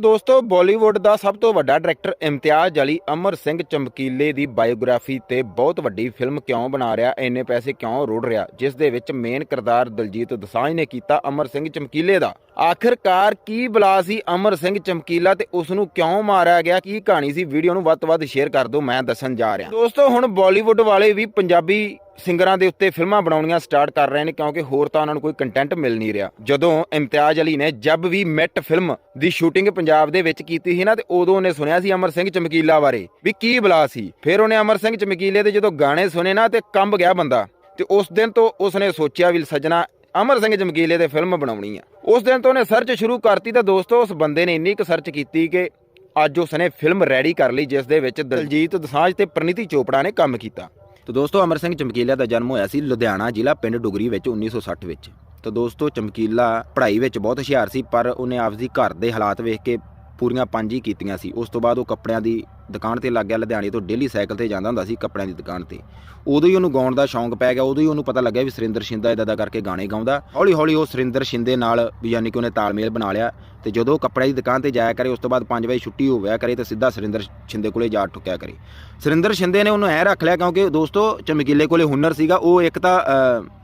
ਦੋਸਤੋ ਬਾਲੀਵੁੱਡ ਦਾ ਸਭ ਤੋਂ ਵੱਡਾ ਡਾਇਰੈਕਟਰ ਇਮਤਿਆਜ਼ ਅਲੀ ਅਮਰ ਸਿੰਘ ਚਮਕੀਲੇ ਦੀ ਬਾਇਓਗ੍ਰਾਫੀ ਤੇ ਬਹੁਤ ਵੱਡੀ ਫਿਲਮ ਕਿਉਂ ਬਣਾ ਰਿਹਾ, ਇੰਨੇ ਪੈਸੇ ਕਿਉਂ ਰੋੜ ਰਿਹਾ? ਜਿਸ ਦੇ ਵਿੱਚ ਮੇਨ ਕਿਰਦਾਰ ਦਲਜੀਤ ਦਸਾਂਝ ਨੇ ਕੀਤਾ ਅਮਰ ਸਿੰਘ ਚਮਕੀਲੇ ਦਾ। ਆਖਿਰਕਾਰ ਕੀ ਬਲਾ ਸੀ ਅਮਰ ਸਿੰਘ ਚਮਕੀਲਾ ਤੇ ਉਸ ਨੂੰ ਕਿਉਂ ਮਾਰਿਆ ਗਿਆ? ਕੀ ਕਹਾਣੀ ਸੀ? ਵੀਡੀਓ ਨੂੰ ਵੱਧ ਤੋਂ ਵੱਧ ਸ਼ੇਅਰ ਕਰ ਦਿਓ, ਮੈਂ ਦੱਸਣ ਜਾ ਰਿਹਾ। ਦੋਸਤੋ, ਹੁਣ ਬਾਲੀਵੁੱਡ ਵਾਲੇ ਵੀ ਪੰਜਾਬੀ ਸਿੰਗਰਾਂ ਦੇ ਉੱਤੇ ਫਿਲਮਾਂ ਬਣਾਉਣੀਆਂ ਸਟਾਰਟ ਕਰ ਰਹੇ ਨੇ ਕਿਉਂਕਿ ਹੋਰ ਤਾਂ ਉਹਨਾਂ ਨੂੰ ਕੋਈ ਕੰਟੈਂਟ ਮਿਲ ਨਹੀਂ ਰਿਹਾ। ਜਦੋਂ ਇਮਤਿਆਜ਼ ਅਲੀ ਨੇ ਜਬ ਵੀ ਮੈਟ ਫਿਲਮ ਦੀ ਸ਼ੂਟਿੰਗ ਪੰਜਾਬ ਦੇ ਵਿੱਚ ਕੀਤੀ ਸੀ ਨਾ, ਤੇ ਉਦੋਂ ਉਹਨੇ ਸੁਣਿਆ ਸੀ ਅਮਰ ਸਿੰਘ ਚਮਕੀਲਾ ਬਾਰੇ ਵੀ ਕੀ ਬਲਾ ਸੀ। ਫਿਰ ਉਹਨੇ ਅਮਰ ਸਿੰਘ ਚਮਕੀਲੇ ਦੇ ਜਦੋਂ ਗਾਣੇ ਸੁਣੇ ਨਾ, ਤੇ ਕੰਬ ਗਿਆ ਬੰਦਾ। ਤੇ ਉਸ ਦਿਨ ਤੋਂ ਉਸਨੇ ਸੋਚਿਆ ਵੀ ਸੱਜਣਾ, ਅਮਰ ਸਿੰਘ ਚਮਕੀਲੇ ਤੇ ਫਿਲਮ ਬਣਾਉਣੀ ਆ। ਉਸ ਦਿਨ ਤੋਂ ਉਹਨੇ ਸਰਚ ਸ਼ੁਰੂ ਕਰਤੀ ਤਾਂ ਦੋਸਤੋ, ਉਸ ਬੰਦੇ ਨੇ ਇੰਨੀ ਕੁ ਸਰਚ ਕੀਤੀ ਕਿ ਅੱਜ ਉਸਨੇ ਫਿਲਮ ਰੈਡੀ ਕਰ ਲਈ, ਜਿਸ ਦੇ ਵਿੱਚ ਦਲਜੀਤ ਦਸਾਂਝ ਤੇ ਪ੍ਰਨੀਤੀ ਚੋਪੜਾ ਨੇ ਕੰਮ ਕੀਤਾ। ਤਾਂ ਦੋਸਤੋ, ਅਮਰ ਸਿੰਘ ਚਮਕੀਲਾ ਦਾ ਜਨਮ ਹੋਇਆ ਸੀ ਲੁਧਿਆਣਾ ਜ਼ਿਲ੍ਹਾ ਪਿੰਡ ਡੁਗਰੀ ਵਿੱਚ 1960 ਵਿੱਚ। ਤਾਂ ਦੋਸਤੋ, ਚਮਕੀਲਾ ਪੜ੍ਹਾਈ ਵਿੱਚ ਬਹੁਤ ਹੁਸ਼ਿਆਰ ਸੀ, ਪਰ ਉਹਨੇ ਆਪਦੀ ਘਰ ਦੇ ਹਾਲਾਤ ਵੇਖ ਕੇ ਪੂਰੀਆਂ ਪੰਜ ਹੀ ਕੀਤੀਆਂ ਸੀ। ਉਸ ਤੋਂ ਬਾਅਦ ਉਹ ਕੱਪੜਿਆਂ ਦੀ ਦੁਕਾਨ ਤੇ ਲੱਗ ਗਿਆ। ਲੁਧਿਆਣੇ ਤੋਂ ਡੇਲੀ ਸਾਈਕਲ ਤੇ ਜਾਂਦਾ ਹੁੰਦਾ ਸੀ ਕੱਪੜਿਆਂ ਦੀ ਦੁਕਾਨ ਤੇ। ਉਦੋਂ ਹੀ ਉਹਨੂੰ ਗਾਉਣ ਦਾ ਸ਼ੌਂਕ ਪੈ ਗਿਆ। ਉਦੋਂ ਹੀ ਉਹਨੂੰ ਪਤਾ ਲੱਗਿਆ ਵੀ ਸੁਰਿੰਦਰ ਸ਼ਿੰਦਾ ਇਦਾਂ ਦਾ ਕਰਕੇ ਗਾਣੇ ਗਾਉਂਦਾ। ਹੌਲੀ ਹੌਲੀ ਉਹ ਸੁਰਿੰਦਰ ਸ਼ਿੰਦੇ ਨਾਲ ਵੀ ਯਾਨੀ ਕਿ ਉਹਨੇ ਤਾਲਮੇਲ ਬਣਾ ਲਿਆ ਤੇ ਜਦੋਂ ਉਹ ਕੱਪੜੇ ਦੀ ਦੁਕਾਨ ਤੇ ਜਾਇਆ ਕਰੇ, ਉਸ ਤੋਂ ਬਾਅਦ 5 ਵਜੇ ਛੁੱਟੀ ਹੋਵਿਆ ਕਰੇ ਤੇ ਸਿੱਧਾ ਸੁਰਿੰਦਰ ਸ਼ਿੰਦੇ ਕੋਲੇ ਜਾ ਠੁਕਿਆ ਕਰੇ। ਸੁਰਿੰਦਰ ਸ਼ਿੰਦੇ ਨੇ ਉਹਨੂੰ ਐ ਰੱਖ ਲਿਆ ਕਿਉਂਕਿ ਦੋਸਤੋ ਚਮਕੀਲੇ ਕੋਲੇ ਹੁਨਰ ਸੀਗਾ। ਉਹ ਇੱਕ ਤਾਂ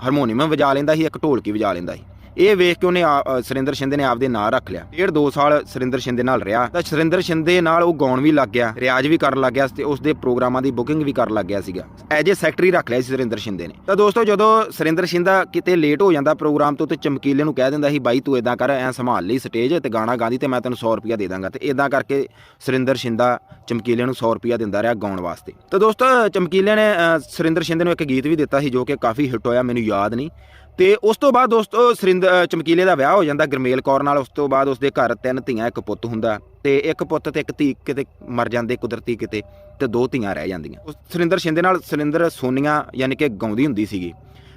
ਹਾਰਮੋਨੀਅਮ ਵਜਾ ਲੈਂਦਾ ਸੀ, ਇੱਕ ਢੋਲਕੀ ਵਜਾ ਲੈਂਦਾ ਸੀ। ਇਹ ਵੇਖ ਕੇ ਉਹਨੇ ਆ- ਸੁਰਿੰਦਰ ਸ਼ਿੰਦੇ ਨੇ ਆਪਦੇ ਨਾਂ ਰੱਖ ਲਿਆ। ਡੇਢ ਦੋ ਸਾਲ ਸੁਰਿੰਦਰ ਸ਼ਿੰਦੇ ਨਾਲ ਰਿਹਾ। ਤਾਂ ਸੁਰਿੰਦਰ ਸ਼ਿੰਦੇ ਨਾਲ ਉਹ ਗਾਉਣ ਵੀ ਲੱਗ ਗਿਆ ਰਿਆਜ਼ ਵੀ ਕਰਨ ਲੱਗ ਗਿਆ ਤੇ ਉਸ ਦੇ ਪ੍ਰੋਗਰਾਮਾਂ ਦੀ ਬੁਕਿੰਗ ਵੀ ਕਰਨ ਲੱਗ ਗਿਆ ਸੀਗਾ। ਐਜ ਏ ਸੈਕਟਰੀ ਰੱਖ ਲਿਆ ਸੀ ਸੁਰਿੰਦਰ ਸ਼ਿੰਦੇ ਨੇ। ਤਾਂ ਦੋਸਤੋ ਜਦੋਂ ਸੁਰਿੰਦਰ ਸ਼ਿੰਦਾ ਕਿਤੇ ਲੇਟ ਹੋ ਜਾਂਦਾ ਪ੍ਰੋਗਰਾਮ ਤੋਂ ਤੇ ਚਮਕੀਲੇ ਨੂੰ ਕਹਿ ਦਿੰਦਾ ਸੀ ਬਾਈ ਤੂੰ ਇਦਾਂ ਕਰ ਐ ਸੰਭਾਲ ਲਈ ਸਟੇਜ ਤੇ ਗਾਣਾ ਗਾਦੀ ਤੇ ਮੈਂ ਤੈਨੂੰ 100 ਰੁਪਿਆ ਦੇ ਦਾਂਗਾ। ਤੇ ਇਦਾਂ ਕਰਕੇ ਸੁਰਿੰਦਰ ਸ਼ਿੰਦਾ ਚਮਕੀਲੇ ਨੂੰ 100 ਰੁਪਿਆ ਦਿੰਦਾ ਰਿਹਾ ਗਾਉਣ ਵਾਸਤੇ। ਤਾਂ ਦੋਸਤੋ ਚਮਕੀਲੇ ਨੇ ਅ, ਸੁਰਿੰਦਰ ਸ਼ਿੰਦੇ ਨੂੰ ਇੱਕ ਗੀਤ ਵੀ ਦਿੱਤਾ ਸੀ ਜੋ ਕਿ ਕਾਫੀ ਹਿੱਟ ਹੋਇਆ ਮੈਨੂੰ ਯਾਦ ਨਹੀਂ। ਤੇ ਉਸ ਤੋਂ ਬਾਅਦ ਦੋਸਤੋ ਸੁਰਿੰਦਰ ਚਮਕੀਲੇ ਦਾ ਵਿਆਹ ਹੋ ਜਾਂਦਾ, ਗਰਮੇਲ ਕੌਰ ਨਾਲ, ਉਸ ਤੋਂ ਬਾਅਦ ਉਸਦੇ ਘਰ ਤਿੰਨ ਧੀਆਂ, ਇੱਕ ਪੁੱਤ ਹੁੰਦਾ ਤੇ ਇੱਕ ਪੁੱਤ ਤੇ ਇੱਕ ਧੀ, ਕਿਤੇ ਮਰ ਜਾਂਦੇ, ਕੁਦਰਤੀ ਕਿਤੇ, ਤੇ ਦੋ ਧੀਆਂ ਰਹਿ ਜਾਂਦੀਆਂ। ਉਸ ਸੁਰਿੰਦਰ ਸ਼ਿੰਦੇ ਨਾਲ ਸੁਰਿੰਦਰ ਸੋਨੀਆ ਯਾਨੀ ਕਿ ਗਾਉਂਦੀ ਹੁੰਦੀ ਸੀਗੀ।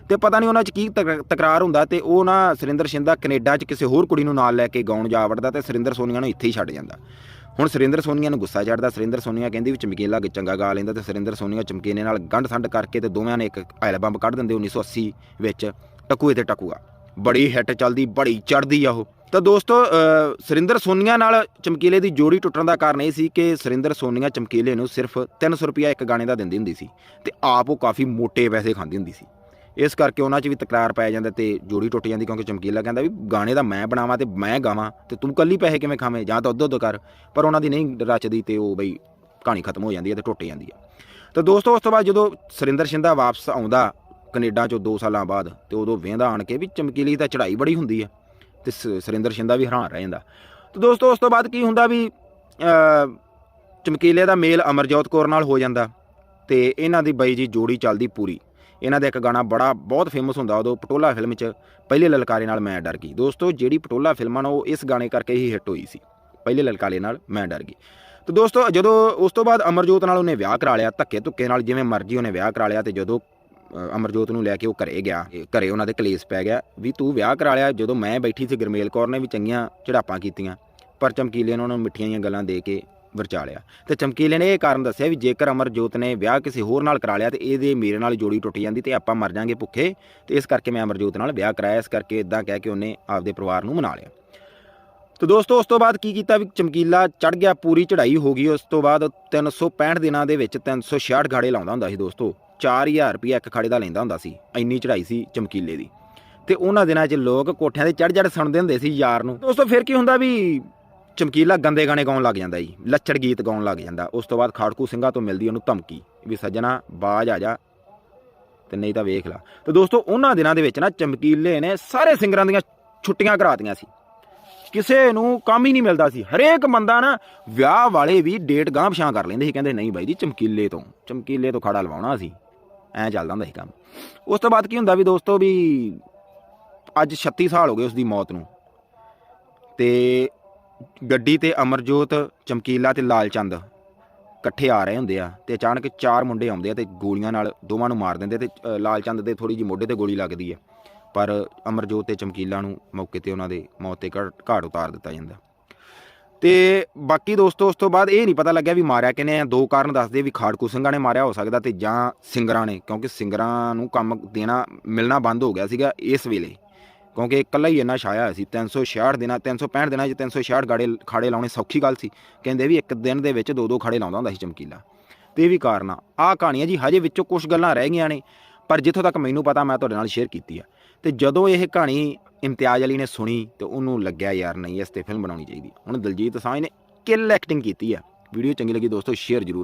ਤੇ ਪਤਾ ਨਹੀਂ ਉਹਨਾਂ 'ਚ ਕੀ ਤਕ- ਤਕਰਾਰ ਹੁੰਦਾ ਤੇ ਉਹ ਨਾ ਸੁਰਿੰਦਰ ਸ਼ਿੰਦਾ ਕੈਨੇਡਾ 'ਚ ਕਿਸੇ ਹੋਰ ਕੁੜੀ ਨੂੰ ਨਾਲ ਲੈ ਕੇ ਗਾਉਣ ਜਾ ਵੜਦਾ ਤੇ ਸੁਰਿੰਦਰ ਸੋਨੀਆ ਨੂੰ ਇੱਥੇ ਹੀ ਛੱਡ ਜਾਂਦਾ। ਹੁਣ ਸੁਰਿੰਦਰ ਸੋਨੀਆ ਨੂੰ ਗੁੱਸਾ ਚੜਦਾ ਸੁਰਿੰਦਰ ਸੋਨੀਆ ਕਹਿੰਦੀ ਵੀ ਚਮਕੀਲਾ ਚੰਗਾ ਗਾ ਲੈਂਦਾ ਤੇ ਸੁਰਿੰਦਰ ਸੋਨੀਆ ਚਮਕੀਲੇ ਨਾਲ ਗੰਢ ਸੰਡ ਕਰਕੇ ਤੇ ਦੋਵਾਂ ਨੇ ਇੱਕ ਐਲਬਮ ਕੱਢ ਦਿੰਦੇ 1980 ਵਿੱਚ। ਟਕੂਏ ਤੇ ਟਕੂਆ। ਬੜੀ ਹਿੱਟ ਚੱਲਦੀ ਬੜੀ ਚੜਦੀ ਆ ਉਹ। ਤਾਂ ਦੋਸਤੋ ਅ, ਸੁਰਿੰਦਰ ਸੋਨੀਆ ਨਾਲ ਚਮਕੀਲੇ ਦੀ ਜੋੜੀ ਟੁੱਟਣ ਦਾ ਕਾਰਨ ਇਹ ਸੀ ਕਿ ਸੁਰਿੰਦਰ ਸੋਨੀਆ ਚਮਕੀਲੇ ਨੂੰ ਸਿਰਫ 300 ਰੁਪਿਆ ਇੱਕ ਗਾਣੇ ਦਾ ਦਿੰਦੀ ਹੁੰਦੀ ਸੀ ਤੇ ਆਪ ਉਹ ਕਾਫੀ ਮੋٹے ਪੈਸੇ ਖਾਂਦੀ ਹੁੰਦੀ ਸੀ। ਇਸ ਕਰਕੇ ਉਹਨਾਂ 'ਚ ਵੀ ਤਕਰਾਰ ਪੈ ਜਾਂਦਾ ਤੇ ਜੋੜੀ ਟੁੱਟ ਜਾਂਦੀ ਕਿਉਂਕਿ ਚਮਕੀਲਾ ਕਹਿੰਦਾ ਵੀ ਗਾਣੇ ਦਾ ਮੈਂ ਬਣਾਵਾਂ ਤੇ ਮੈਂ ਗਾਵਾਂ ਤੇ ਤੂੰ ਕੱਲੀ ਪੈਸੇ ਕਿਵੇਂ ਖਾਵੇਂ ਜਾਂ ਤਾਂ ਉੱਧਰ ਉੱਧਰ ਕਰ। ਪਰ ਉਹਨਾਂ ਦੀ ਨਹੀਂ ਰਚਦੀ ਤੇ ਉਹ ਬਈ ਕਹਾਣੀ ਖਤਮ ਹੋ ਜਾਂਦੀ ਹੈ ਤੇ ਟੁੱਟ ਜਾਂਦੀ ਹੈ। ਤਾਂ ਦੋਸਤੋ ਉਸ ਤੋਂ ਬਾਅਦ ਜਦੋਂ ਸੁਰਿੰਦਰ ਸ਼ਿੰਦਾ ਵਾਪਸ ਆਉਂਦਾ ਕੈਨੇਡਾ ਚੋਂ 2 ਸਾਲਾਂ ਬਾਅਦ ਤੇ ਉਦੋਂ ਵੇਂਦਾ ਆਣ ਕੇ ਵੀ ਚਮਕੀਲੀ ਤਾਂ ਚੜ੍ਹਾਈ ਬੜੀ ਹੁੰਦੀ ਹੈ ਤੇ ਸ- ਸੁਰਿੰਦਰ ਸ਼ਿੰਦਾ ਵੀ ਹੈਰਾਨ ਰਹਿ ਜਾਂਦਾ। ਤਾਂ ਦੋਸਤੋ, ਉਸ ਤੋਂ ਬਾਅਦ ਕੀ ਹੁੰਦਾ ਵੀ ਚਮਕੀਲੇ ਦਾ ਮੇਲ ਅਮਰਜੋਤ ਕੌਰ ਨਾਲ ਹੋ ਜਾਂਦਾ ਤੇ ਇਹਨਾਂ ਦੀ ਬਾਈ ਜੀ ਜੋੜੀ ਚੱਲਦੀ ਪੂਰੀ। ਇਹਨਾਂ ਦਾ ਇੱਕ ਗਾਣਾ ਬੜਾ ਬਹੁਤ ਫੇਮਸ ਹੁੰਦਾ ਉਦੋਂ ਪਟੋਲਾ ਫਿਲਮ 'ਚ, ਪਹਿਲੇ ਲਲਕਾਰੇ ਨਾਲ ਮੈਂ ਡਰ ਗਈ। ਦੋਸਤੋ, ਜਿਹੜੀ ਪਟੋਲਾ ਫਿਲਮਾਂ ਉਹ ਇਸ ਗਾਣੇ ਕਰਕੇ ਹੀ ਹਿੱਟ ਹੋਈ ਸੀ। ਪਹਿਲੇ ਲਲਕਾਰੇ ਨਾਲ ਮੈਂ ਡਰ ਗਈ। ਤੇ ਦੋਸਤੋ, ਜਦੋਂ ਉਸ ਤੋਂ ਬਾਅਦ ਅਮਰਜੋਤ ਨਾਲ ਉਹਨੇ ਵਿਆਹ ਕਰਾ ਲਿਆ ਧੱਕੇ ਧੁੱਕੇ ਨਾਲ ਜਿਵੇਂ ਮਰਜ਼ੀ ਉਹਨੇ ਵਿਆਹ ਕਰਾ ਲਿਆ ਤੇ ਜਦੋਂ ਅਮਰਜੋਤ ਨੂੰ ਲੈ ਕੇ ਉਹ ਘਰੇ ਗਿਆ। ਇਹ ਘਰੇ ਉਹਨਾਂ ਦੇ ਕਲੇਸ਼ ਪੈ ਗਿਆ ਵੀ ਤੂੰ ਵਿਆਹ ਕਰਾ ਲਿਆ, ਜਦੋਂ ਮੈਂ ਬੈਠੀ ਸੀ ਗਰਮੇਲ ਕੌਰ ਨੇ ਵੀ ਚੰਗੀਆਂ ਚੜਾਪਾਂ ਕੀਤੀਆਂ। ਪਰ ਚਮਕੀਲੇ ਨੇ ਉਹਨਾਂ ਨੂੰ ਮਿੱਠੀਆਂ ਜਿਹੀਆਂ ਗੱਲਾਂ ਦੇ ਕੇ ਵਰਚਾ ਲਿਆ। ਤੇ ਚਮਕੀਲੇ ਨੇ ਇਹ ਕਾਰਨ ਦੱਸਿਆ ਵੀ ਜੇਕਰ ਅਮਰਜੋਤ ਨੇ ਵਿਆਹ ਕਿਸੇ ਹੋਰ ਨਾਲ ਕਰਾ ਲਿਆ ਤੇ ਇਹਦੇ ਮੇਰੇ ਨਾਲ ਜੋੜੀ ਟੁੱਟ ਜਾਂਦੀ ਤੇ ਆਪਾਂ ਮਰ ਜਾਾਂਗੇ ਭੁੱਖੇ, ਤੇ ਇਸ ਕਰਕੇ ਮੈਂ ਅਮਰਜੋਤ ਨਾਲ ਵਿਆਹ ਕਰਾਇਆ, ਇਸ ਕਰਕੇ ਇਦਾਂ ਕਹਿ ਕੇ ਉਹਨੇ ਆਪਦੇ ਪਰਿਵਾਰ ਨੂੰ ਮਨਾ ਲਿਆ। ਤੇ ਦੋਸਤੋ, ਉਸ ਤੋਂ ਬਾਅਦ ਕੀ ਕੀਤਾ ਵੀ ਚਮਕੀਲਾ ਚੜ ਗਿਆ, ਪੂਰੀ ਚੜ੍ਹਾਈ ਹੋ ਗਈ, ਉਸ ਤੋਂ ਬਾਅਦ 365 ਦਿਨਾਂ ਦੇ ਵਿੱਚ 366 ਖਾੜੇ ਲਾਉਂਦਾ ਹੁੰਦਾ ਸੀ ਦੋਸਤੋ। 4000 ਰੁਪਏ ਇੱਕ ਖਾੜੇ ਦਾ ਲੈਂਦਾ ਹੁੰਦਾ ਸੀ, ਇੰਨੀ ਚੜ੍ਹਾਈ ਸੀ ਚਮਕੀਲੇ ਦੀ। ਤੇ ਉਹਨਾਂ ਦਿਨਾਂ 'ਚ ਲੋਕ ਕੋਠਿਆਂ ਤੇ ਚੜ ਚੜ ਸੁਣਦੇ ਹੁੰਦੇ ਸੀ ਯਾਰ ਨੂੰ। ਦੋਸਤੋ ਫਿਰ ਕੀ ਹੁੰਦਾ ਵੀ ਚਮਕੀਲਾ ਗੰਦੇ ਗਾਣੇ ਗਾਉਣ ਲੱਗ ਜਾਂਦਾ ਜੀ, ਲੱਛੜ ਗੀਤ ਗਾਉਣ ਲੱਗ ਜਾਂਦਾ। ਉਸ ਤੋਂ ਬਾਅਦ ਖਾੜਕੂ ਸਿੰਘਾਂ ਤੋਂ ਮਿਲਦੀ ਉਹਨੂੰ ਧਮਕੀ ਵੀ, ਸੱਜਣਾ, ਬਾਜ ਆ ਜਾ, ਤੇ ਨਹੀਂ ਤਾਂ ਵੇਖ ਲਾ। ਤੇ ਦੋਸਤੋ, ਉਹਨਾਂ ਦਿਨਾਂ ਦੇ ਵਿੱਚ ਨਾ ਚਮਕੀਲੇ ਨੇ ਸਾਰੇ ਸਿੰਗਰਾਂ ਦੀਆਂ ਛੁੱਟੀਆਂ ਕਰਾਤੀਆਂ ਸੀ। ਕਿਸੇ ਨੂੰ ਕੰਮ ਹੀ ਨਹੀਂ ਮਿਲਦਾ ਸੀ। ਹਰੇਕ ਬੰਦਾ ਨਾ ਵਿਆਹ ਵਾਲੇ ਵੀ ਡੇਟ ਗਾਂਹ ਪਛਾਂ ਕਰ ਲੈਂਦੇ ਸੀ। ਕਹਿੰਦੇ, ਨਹੀਂ ਬਾਈ ਜੀ, ਚਮਕੀਲੇ ਤੋਂ ਚਮਕੀਲੇ ਤੋਂ ਖੜਾ ਲਵਾਉਣਾ ਸੀ। ਐਂ ਚੱਲਦਾ ਹੁੰਦਾ ਸੀ ਕੰਮ। ਉਸ ਤੋਂ ਬਾਅਦ ਕੀ ਹੁੰਦਾ ਵੀ ਦੋਸਤੋ ਵੀ ਅੱਜ 36 ਸਾਲ ਹੋ ਗਏ ਉਸ ਦੀ ਮੌਤ ਨੂੰ। ਤੇ ਗੱਡੀ ਤੇ ਅਮਰਜੋਤ ਚਮਕੀਲਾ ਤੇ ਲਾਲਚੰਦ ਇਕੱਠੇ ਆ ਰਹੇ ਹੁੰਦੇ ਆ ਤੇ ਅਚਾਨਕ ਚਾਰ ਮੁੰਡੇ ਆਉਂਦੇ ਆ ਤੇ ਗੋਲੀਆਂ ਨਾਲ ਦੋਵਾਂ ਨੂੰ ਮਾਰ ਦਿੰਦੇ ਤੇ ਅ, ਲਾਲਚੰਦ ਦੇ ਥੋੜੀ ਜਿਹੀ ਮੋਢੇ ਤੇ ਗੋਲੀ ਲੱਗਦੀ ਹੈ ਪਰ ਅਮਰਜੋਤ ਤੇ ਚਮਕੀਲਾ ਨੂੰ ਮੌਕੇ ਤੇ ਉਹਨਾਂ ਦੇ ਮੌਤ ਤੇ ਘਾਟ ਘਾਟ ਉਤਾਰ ਦਿੱਤਾ ਜਾਂਦਾ। ਤੇ ਬਾਕੀ ਦੋਸਤੋ, ਉਸ ਤੋਂ ਬਾਅਦ ਇਹ ਨਹੀਂ ਪਤਾ ਲੱਗਿਆ ਵੀ ਮਾਰਿਆ ਕਿਨੇ ਆ। ਦੋ ਕਾਰਨ ਦੱਸਦੇ ਵੀ ਖਾੜਕੂ ਸਿੰਘਾਂ ਨੇ ਮਾਰਿਆ ਹੋ ਸਕਦਾ ਤੇ ਜਾਂ ਸਿੰਗਰਾਂ ਨੇ, ਕਿਉਂਕਿ ਸਿੰਗਰਾਂ ਨੂੰ ਕੰਮ ਦੇਣਾ, ਮਿਲਣਾ ਬੰਦ ਹੋ ਗਿਆ ਸੀਗਾ ਇਸ ਵੇਲੇ। ਕਿਉਂਕਿ ਇਕੱਲਾ ਹੀ ਇੰਨਾ ਛਾਇਆ ਹੋਇਆ ਸੀ 366 ਦਿਨਾਂ 365 ਦਿਨਾਂ 'ਚ 366 ਗਾੜੇ ਖਾੜੇ ਲਾਉਣੇ ਸੌਖੀ ਗੱਲ ਸੀ। ਕਹਿੰਦੇ ਵੀ ਇੱਕ ਦਿਨ ਦੇ ਵਿੱਚ ਦੋ ਦੋ ਖਾੜੇ ਲਾਉਂਦਾ ਹੁੰਦਾ ਸੀ ਚਮਕੀਲਾ। ਤੇ ਵੀ ਕਾਰਨ ਆ। ਆਹ ਕਹਾਣੀ ਹੈ ਜੀ ਹਜੇ ਵਿੱਚੋਂ ਕੁਝ ਗੱਲਾਂ ਰਹਿ ਗਈਆਂ ਨੇ, ਪਰ ਜਿੱਥੋਂ ਤੱਕ ਮੈਨੂੰ ਪਤਾ ਮੈਂ ਤੁਹਾਡੇ ਨਾਲ ਸ਼ੇਅਰ ਕੀਤੀ ਆ। ਤੇ ਜਦੋਂ ਇਹ ਕਹਾਣੀ ਇਮਤਿਆਜ਼ ਅਲੀ ਨੇ ਸੁਣੀ ਤੇ ਉਹਨੂੰ ਲੱਗਿਆ ਯਾਰ ਨਹੀਂ, ਇਸ ਤੇ ਫਿਲਮ ਬਣਾਉਣੀ ਚਾਹੀਦੀ। ਹੁਣ ਦਲਜੀਤ ਦੋਸਾਂਝ ਨੇ ਕਿਲ ਐਕਟਿੰਗ ਕੀਤੀ ਆ। ਵੀਡੀਓ ਚੰਗੀ ਲੱਗੀ ਦੋਸਤੋ ਸ਼ੇਅਰ ਜ਼ਰੂਰ